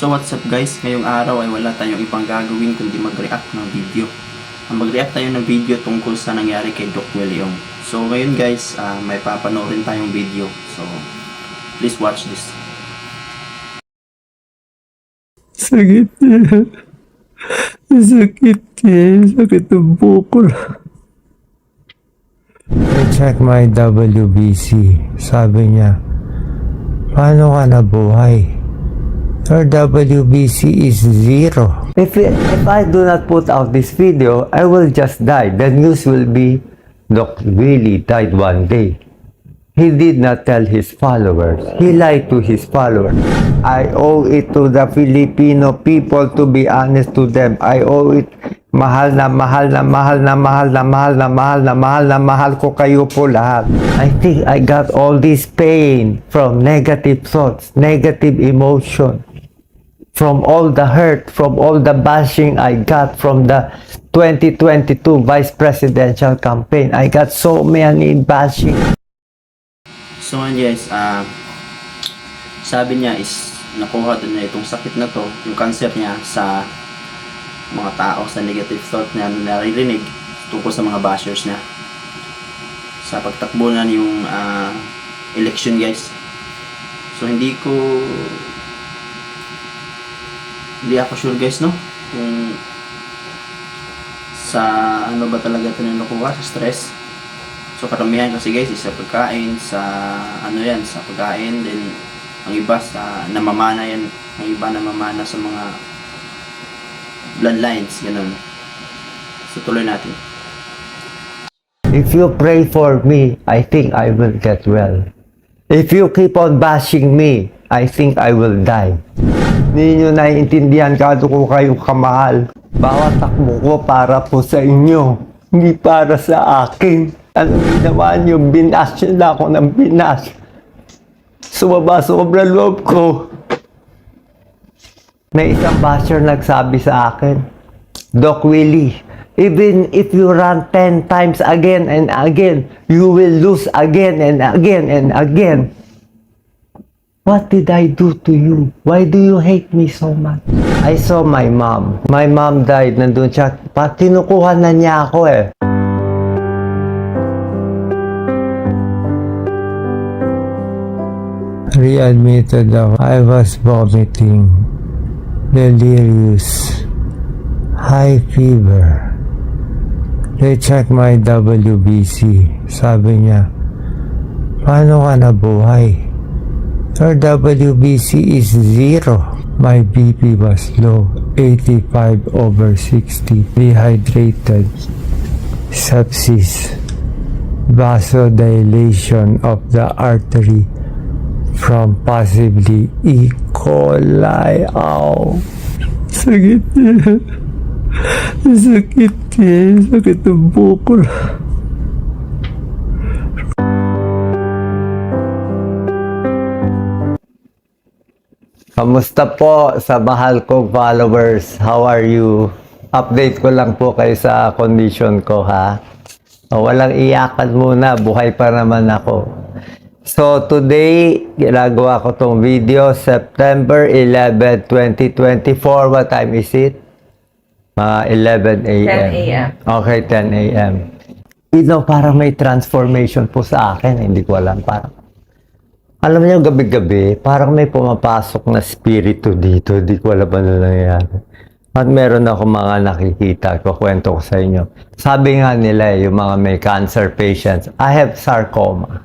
So what's up guys, ngayong araw ay wala tayong ibang gagawin kundi mag-react ng video. Ang mag-react tayo ng video tungkol sa nangyari kay Doc William. So ngayon guys, ah, may papanoorin tayong video. So please watch this. Sakit niya. Sakit niya. Sakit ng bukol. I check my WBC. Sabi niya, paano ka nabuhay? Your WBC is zero. If, if I do not put out this video, I will just die. The news will be, Doc Willie died one day. He did not tell his followers. He lied to his followers. I owe it to the Filipino people to be honest to them. I owe it. Mahal na mahal na mahal na mahal na mahal na mahal na mahal na mahal ko kayo po lahat. I think I got all this pain from negative thoughts, negative emotion from all the hurt, from all the bashing I got from the 2022 vice presidential campaign. I got so many bashing. So ngayon guys, ah sabi niya is nakuha din niya itong sakit na to, yung cancer niya sa mga tao, sa negative thought niya na naririnig tungkol sa mga bashers niya. Sa pagtakbo na yung ah, election guys. So hindi ko hindi ako sure guys no kung sa ano ba talaga ito na nakuha sa stress So karamihan kasi guys is sa pagkain, sa ano yan, sa pagkain, then ang iba sa namamana yan, ang iba namamana sa mga bloodlines, ganun. So tuloy natin. If you pray for me, I think I will get well. If you keep on bashing me, I think I will die. Hindi nyo naiintindihan kado ko kayong kamahal. Bawat takbo ko para po sa inyo, hindi para sa akin. Ano ginawa nyo? Binas nyo na ako ng binas. Sumaba sobra loob ko. May isang basher nagsabi sa akin, Doc Willie, even if you run 10 times again and again, you will lose again and again and again. What did I do to you? Why do you hate me so much? I saw my mom. My mom died. Nandun siya. Pa, kinukuha na niya ako eh. Readmitted ako. I was vomiting. Delirious. High fever. They check my WBC. Sabi niya, paano ka nabuhay? Your WBC is zero. My BP was low, 85 over 60, dehydrated, sepsis, vasodilation of the artery from possibly E. coli. Ow. Sakit niya. Sakit niya. Sakit ng bukol. Kamusta po sa mahal kong followers? How are you? Update ko lang po kayo sa condition ko ha. O, walang iyakan muna, buhay pa naman ako. So today, ginagawa ko tong video, September 11, 2024. What time is it? Mga 11 a.m. 10 a.m. Okay, 10 a.m. You know, parang may transformation po sa akin. Hindi ko alam. Parang alam niyo, gabi-gabi, parang may pumapasok na spirito dito. Di ko alam ano nangyayari. At meron ako mga nakikita, kukwento ko sa inyo. Sabi nga nila, eh, yung mga may cancer patients, I have sarcoma.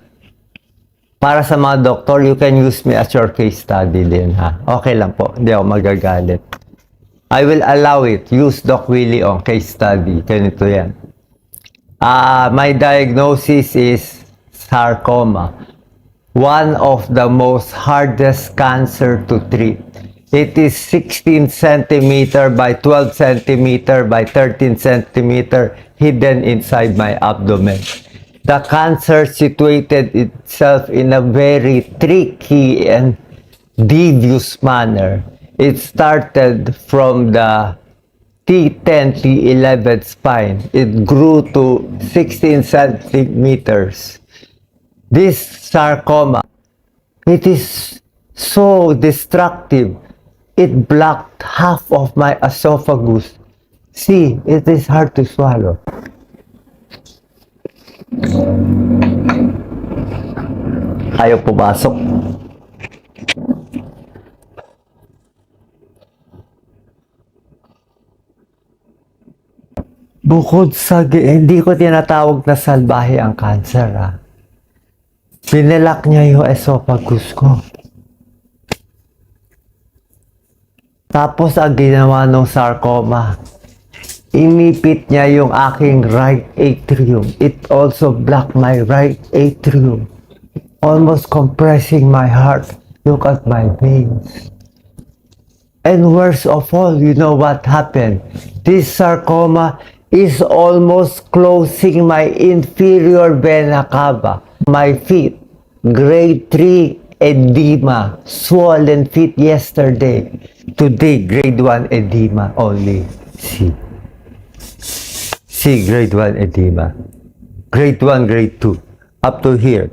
Para sa mga doktor, you can use me as your case study din, ha? Okay lang po, hindi ako magagalit. I will allow it. Use Doc Willie on case study. Ganito yan. Ah, my diagnosis is sarcoma one of the most hardest cancer to treat. It is 16 centimeter by 12 centimeter by 13 centimeter hidden inside my abdomen. The cancer situated itself in a very tricky and devious manner. It started from the T10, T11 spine. It grew to 16 centimeters this sarcoma, it is so destructive it blocked half of my esophagus. See, it is hard to swallow. Ayaw pumasok. Bukod sa, hindi ko tinatawag na salbahe ang cancer ah. Binilak niya yung esophagus ko. Tapos ang ginawa ng sarcoma, inipit niya yung aking right atrium. It also blocked my right atrium. Almost compressing my heart. Look at my veins. And worst of all, you know what happened? This sarcoma is almost closing my inferior vena cava. My feet, grade 3 edema, swollen feet yesterday. Today, grade 1 edema only. See. See, grade 1 edema. Grade 1, grade 2. Up to here.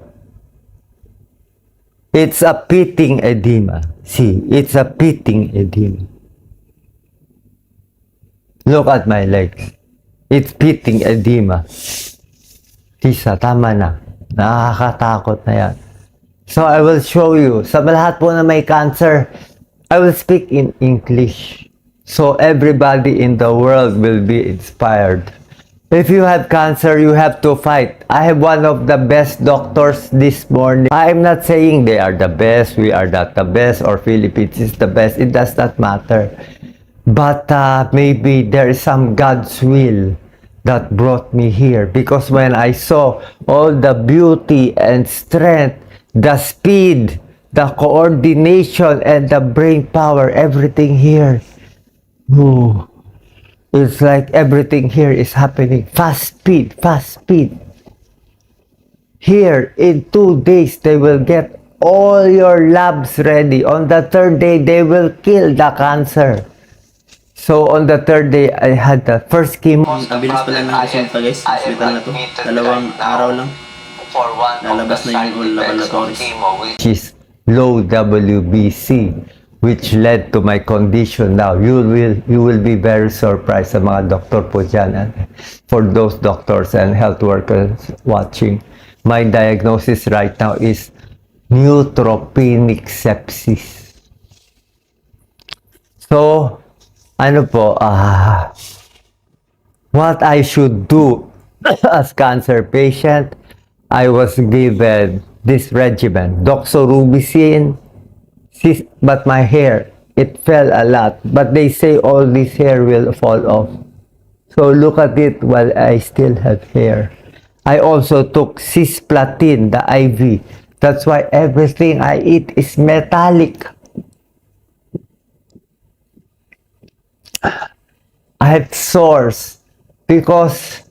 It's a pitting edema. See, it's a pitting edema. Look at my legs. It's pitting edema. Tisa, tama na. Nakakatakot na yan. So, I will show you. Sa lahat po na may cancer, I will speak in English. So, everybody in the world will be inspired. If you have cancer, you have to fight. I have one of the best doctors this morning. I'm not saying they are the best, we are not the best, or Philippines is the best. It does not matter. But uh, maybe there is some God's will that brought me here. Because when I saw all the beauty and strength, the speed, the coordination, and the brain power, everything here, ooh, it's like everything here is happening. Fast speed, fast speed. Here, in two days, they will get all your labs ready. On the third day, they will kill the cancer. So, on the third day, I had the first chemo. Ang bilis pala ng resulta guys, sa hospital na to. Dalawang araw lang. Lalabas na yung laboratories. which is low WBC which led to my condition now. You will you will be very surprised sa mga doktor po dyan. And for those doctors and health workers watching, my diagnosis right now is neutropenic sepsis. So, ano po, ah, what I should do as cancer patient, I was given this regimen, doxorubicin, but my hair, it fell a lot. But they say all this hair will fall off. So look at it while I still have hair. I also took cisplatin, the IV. That's why everything I eat is metallic. I had sores because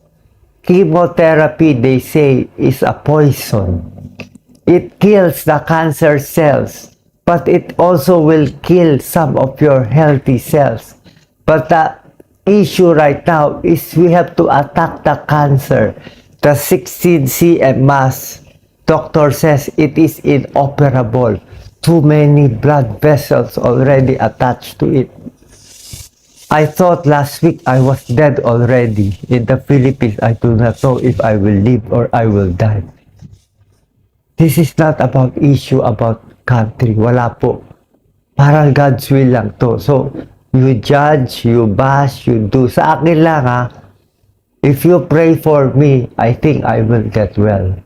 chemotherapy, they say, is a poison. It kills the cancer cells, but it also will kill some of your healthy cells. But the issue right now is we have to attack the cancer. The 16 cm mass, doctor says it is inoperable. Too many blood vessels already attached to it. I thought last week I was dead already. In the Philippines, I do not know if I will live or I will die. This is not about issue about country. Wala po. Parang God's will lang to. So, you judge, you bash, you do. Sa akin lang ha, if you pray for me, I think I will get well.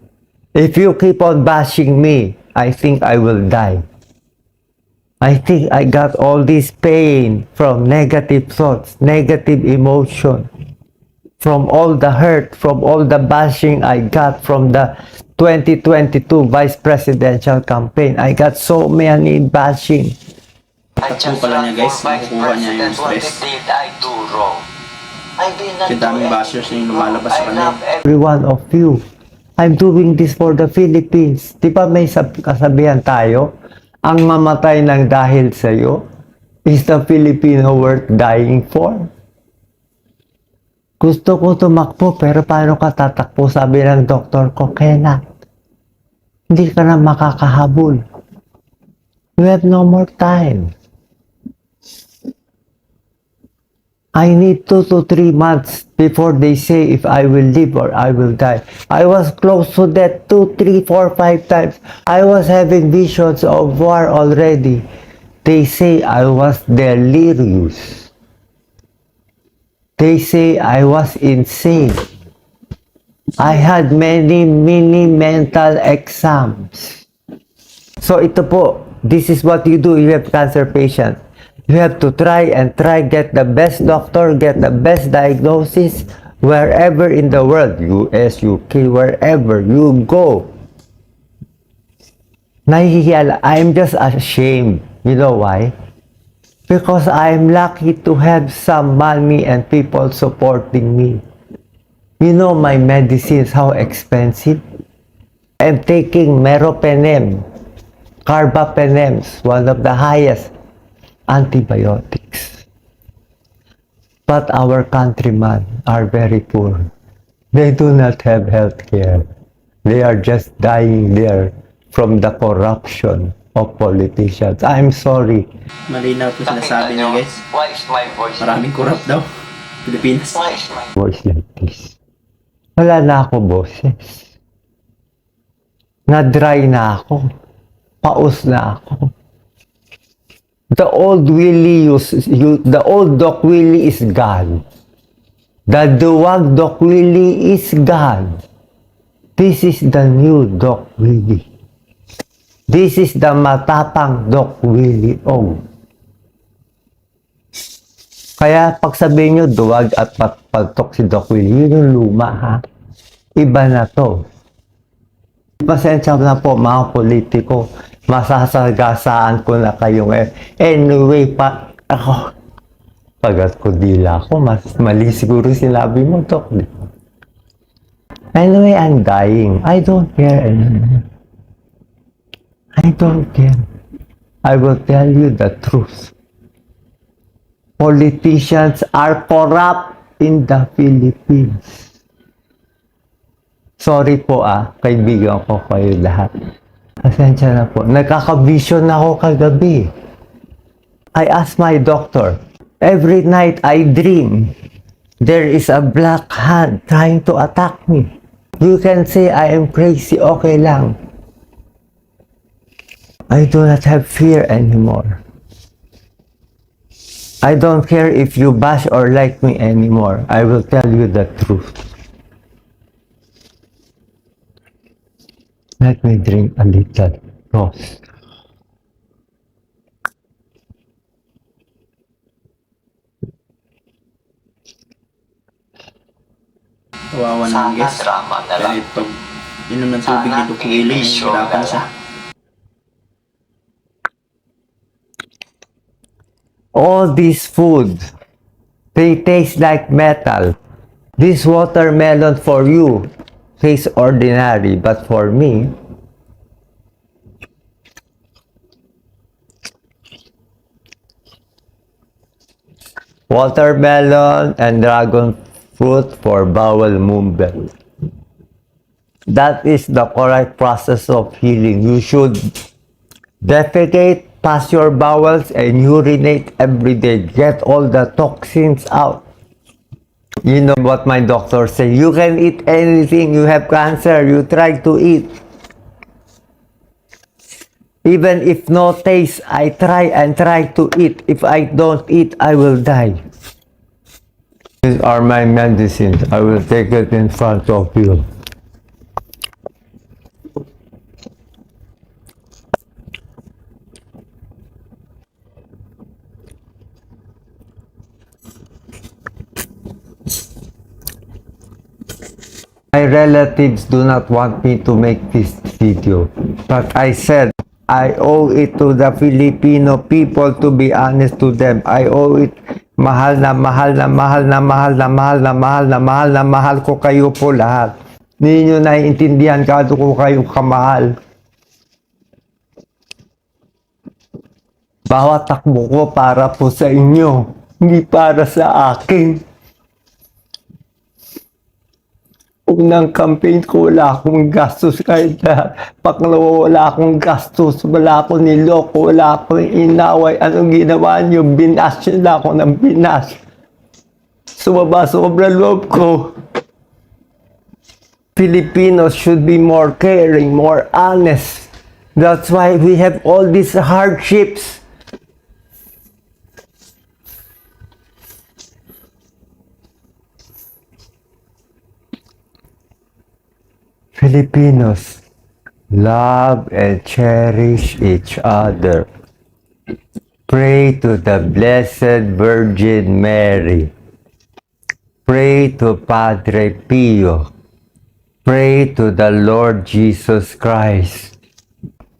If you keep on bashing me, I think I will die. I think I got all this pain from negative thoughts, negative emotion, from all the hurt, from all the bashing I got from the 2022 vice presidential campaign. I got so many bashing. Takbo pala niya, guys. Nakukuha niya yung stress. Yung daming bashers yung lumalabas sa kanya. Every one of you. I'm doing this for the Philippines. Di ba may sab- kasabihan tayo? Ang mamatay ng dahil sa'yo is the Filipino worth dying for. Gusto ko tumakbo, pero paano ka tatakbo? Sabi ng doktor ko, Kenneth, hindi ka na makakahabol. You have no more time. I need two to three months before they say if I will live or I will die. I was close to death two, three, four, five times. I was having visions of war already. They say I was delirious. They say I was insane. I had many mini mental exams. So ito po, this is what you do. You have cancer patient. You have to try and try get the best doctor, get the best diagnosis wherever in the world, US, UK, wherever you go. Nahihiya, I'm just ashamed. You know why? Because I'm lucky to have some money and people supporting me. You know my medicines, how expensive? I'm taking meropenem, carbapenems, one of the highest antibiotics. But our countrymen are very poor. They do not have health care. They are just dying there from the corruption of politicians. I'm sorry. Malinaw po sinasabi niya guys. Why is my voice Maraming corrupt daw. Pilipinas. Voice like this. Wala na ako boses. Na-dry na ako. Paus na ako. The old Willie, you, the old Doc Willie is gone. The duwag Doc Willie is gone. This is the new Doc Willie. This is the matapang Doc Willie Og. Kaya pag sabihin nyo, duwag at pagpagtok si Doc Willie, yun yung luma ha. Iba na to. Pasensya na po mga politiko, masasagasaan ko na kayo ngayon. Anyway, pa, ako, pagat ko dila ko, mas mali siguro sinabi mo, ba? Anyway, I'm dying. I don't care anymore. I don't care. I will tell you the truth. Politicians are corrupt in the Philippines. Sorry po ah, kaibigan ko kayo lahat. Pasensya na po. Nagkaka-vision ako kagabi. I asked my doctor, every night I dream there is a black hand trying to attack me. You can say I am crazy, okay lang. I do not have fear anymore. I don't care if you bash or like me anymore. I will tell you the truth. Let me drink a little rose. Kawawa Sana naman guys. drama na lang. Kahit pag inom ng tubig Sana dito kumiling, show hirapan na siya. All this food, they taste like metal. This watermelon for you tastes ordinary, but for me, watermelon and dragon fruit for bowel movement. That is the correct process of healing. You should defecate pass your bowels and urinate every day. Get all the toxins out. You know what my doctor say. You can eat anything. You have cancer. You try to eat. Even if no taste, I try and try to eat. If I don't eat, I will die. These are my medicines. I will take it in front of you. Relatives do not want me to make this video. But I said, I owe it to the Filipino people to be honest to them. I owe it. Mahal na mahal na mahal na mahal na mahal na mahal na mahal na mahal ko kayo po lahat. Hindi nyo naiintindihan kado ko kayo kamahal. Bawat takbo ko para po sa inyo. Hindi para sa akin. Unang campaign ko, wala akong gastos kahit na pangalawa, wala akong gastos, wala akong niloko, wala akong inaway. Anong ginawa niyo? Binas niyo na ako ng binas. Sumaba sobrang loob ko. Filipinos should be more caring, more honest. That's why we have all these hardships. Filipinos love and cherish each other. Pray to the Blessed Virgin Mary. Pray to Padre Pio. Pray to the Lord Jesus Christ.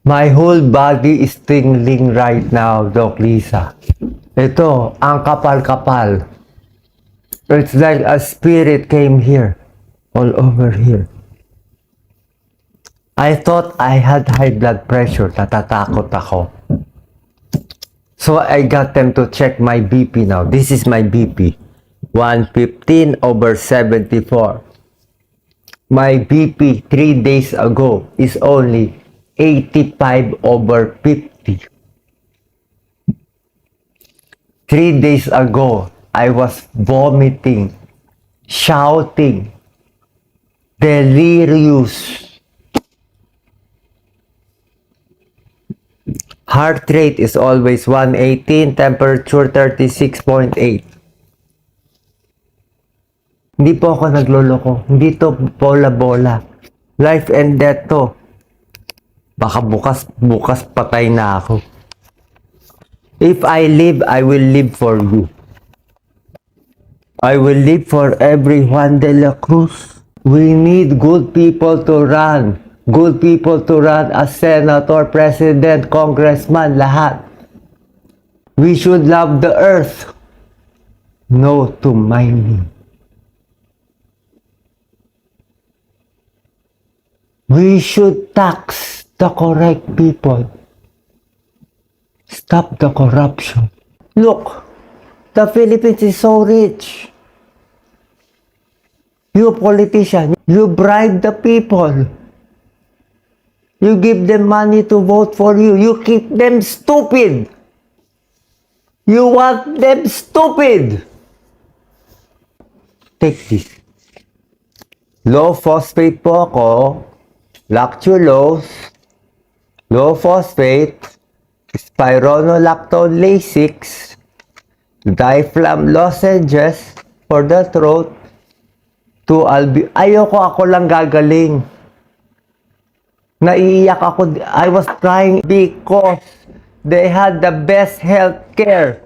My whole body is tingling right now, Doc Lisa. Ito, ang kapal-kapal. It's like a spirit came here, all over here. I thought I had high blood pressure, natatakot ako. So I got them to check my BP now. This is my BP. 115 over 74. My BP 3 days ago is only 85 over 50. 3 days ago, I was vomiting, shouting, delirious. Heart rate is always 118, temperature 36.8. Hindi po ako nagloloko. Hindi to bola-bola. Life and death to. Baka bukas, bukas patay na ako. If I live, I will live for you. I will live for every Juan de la Cruz. We need good people to run. Good people to run as senator, president, congressman, lahat. We should love the earth. No to mining. We should tax the correct people. Stop the corruption. Look, the Philippines is so rich. You politician, you bribe the people. You give them money to vote for you. You keep them stupid. You want them stupid. Take this. Low phosphate po ako. Lactulose. Low phosphate. Spironolactone Lasix. Diflam lozenges for the throat. To albi... Ayoko ako lang gagaling. Naiiyak ako. I was crying because they had the best health care.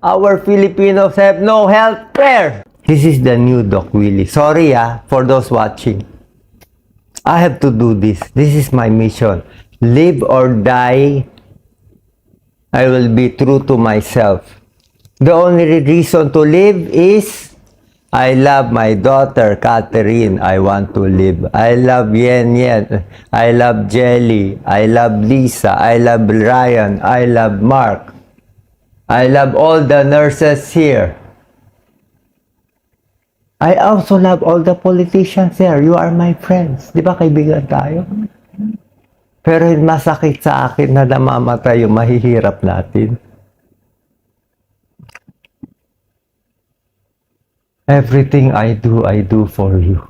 Our Filipinos have no health care. This is the new Doc Willie. Sorry ah, for those watching. I have to do this. This is my mission. Live or die, I will be true to myself. The only reason to live is I love my daughter, Catherine. I want to live. I love Yen Yen. I love Jelly. I love Lisa. I love Ryan. I love Mark. I love all the nurses here. I also love all the politicians here. You are my friends. Di ba kaibigan tayo? Pero masakit sa akin na namamatay yung mahihirap natin. Everything I do, I do for you.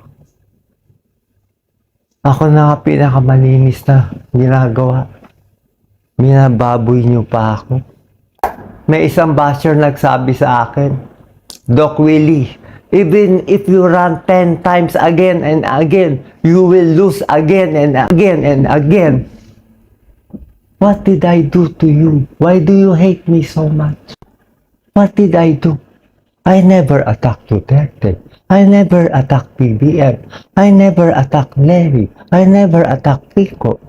Ako na pinakamalinis na ginagawa. Minababoy niyo pa ako. May isang basher nagsabi sa akin, Doc Willie, even if you run 10 times again and again, you will lose again and again and again. What did I do to you? Why do you hate me so much? What did I do? I never attacked Duterte. I never attacked PBM. I never attacked Larry. I never attacked Pico.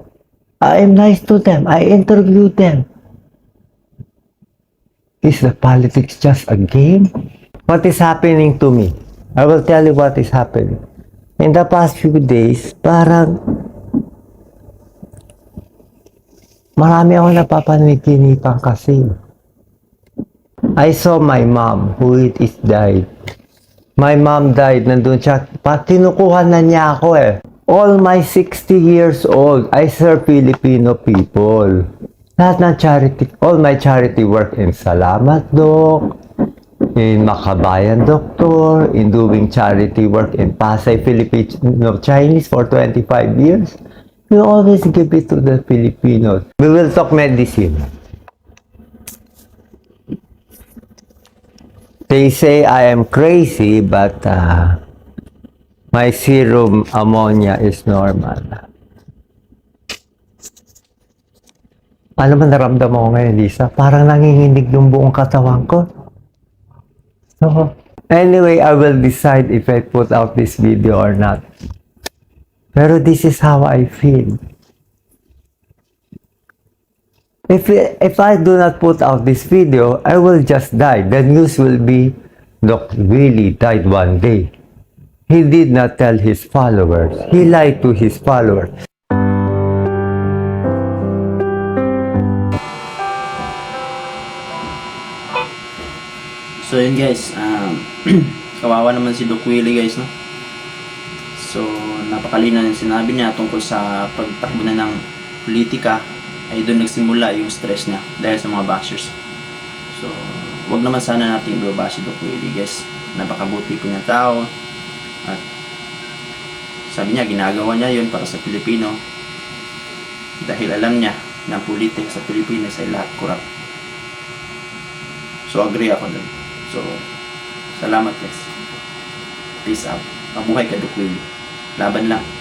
I am nice to them. I interview them. Is the politics just a game? What is happening to me? I will tell you what is happening. In the past few days, parang marami ako napapanaginipan kasi. I saw my mom who is died. My mom died, nandun siya. Pa, tinukuha na niya ako eh. All my 60 years old, I serve Filipino people. Lahat ng charity, all my charity work in Salamat Doc, in Makabayan Doctor, in doing charity work in Pasay, Filipino Chinese for 25 years. We always give it to the Filipinos. We will talk medicine. They say I am crazy, but uh, my serum ammonia is normal. Ano man naramdaman ko ngayon, Lisa? Parang nanginginig yung buong katawan ko. So, anyway, I will decide if I put out this video or not. Pero this is how I feel. If, if I do not put out this video, I will just die. The news will be, Doc Willie died one day. He did not tell his followers. He lied to his followers. So yun guys, um, kawawa naman si Doc Willie guys, no? So, napakalina ng sinabi niya tungkol sa pagtakbo na ng politika ay doon nagsimula yung stress niya dahil sa mga bashers. So, wag naman sana natin ibaba si Doc Willie guys. Napakabuti po niya tao at sabi niya ginagawa niya yun para sa Pilipino dahil alam niya na politik sa Pilipinas ay lahat corrupt. So, agree ako dun. So, salamat guys. Peace out. Mabuhay ka, Doc Willie. Laban lang.